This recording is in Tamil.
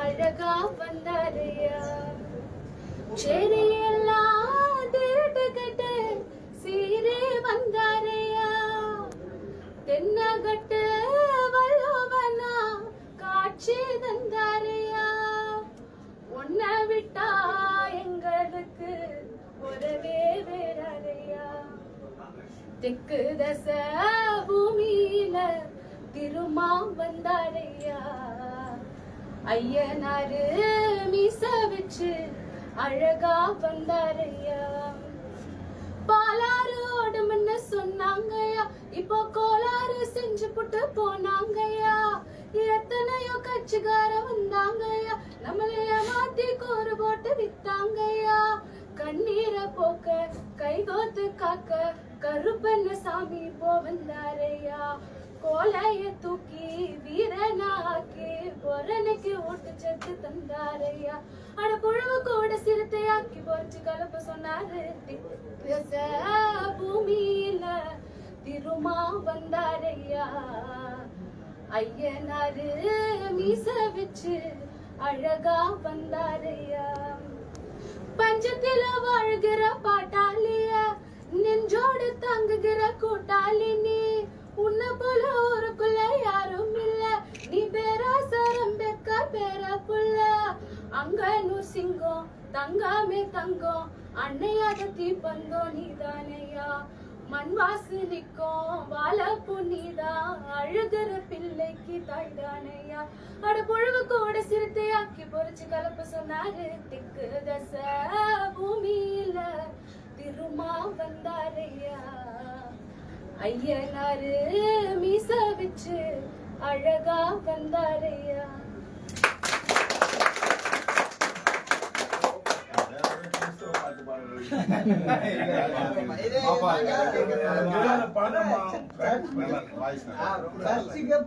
அழகா வந்தாரையா? செடியெல்லாம் திருட்டுக்கிட்டு சீரே வந்தாரையா? தென்னகட்டு காட்சி தந்தாரையா உன்னை விட்டா எங்களுக்கு உறவே வேறாரையா தெற்கு தச பூமியில திருமா வந்தாரையா ஐயனாரு மீச வச்சு அழகா வந்தாரையா? பாலாறு ஓடும்னு சொன்னாங்கய்யா கட்சிக்கார வந்தாங்கய்யா. நம்மளைய மாத்தி கோரு போட்டு வித்தாங்கய்யா. கண்ணீரை போக்க கைகோத்து காக்க கருப்பண்ண சாமி போ வந்தாரையா கோலைய தூக்கி வீரனாக்கி பொறனுக்கு ஓட்டு செத்து தந்தாரையா அட புழுவு கூட சிறுத்தையாக்கி போச்சு கலப்பு சொன்னாரு ஐயனாரு மீச வச்சு அழகா வந்தாரையா பஞ்சத்தில வாழ்கிற பாட்டாளிய நெஞ்சோடு தங்குகிற கூட்டாளி நீ உன்னை போல ஊருக்குள்ள யாரும் இல்ல. நீ பேரா சரம்பெக்க பேரா புள்ள அங்க சிங்கம் தங்காமே தங்கம் அன்னையாக தீப்பந்தோ நீதானையா. மண் வாசு நிக்கும் வாழ புனிதா அழுகிற பிள்ளைக்கு தாய்தானையா? அட புழுவு கூட சிறுத்தையாக்கி பொறிச்சு கலப்பு சொன்னாரு திக்கு தச பூமியில. திருமா வந்தாரையா ஐயனாரு மீச வச்சு அழகா வந்தாரையா? பாப்பா சர்ச்சுக்கே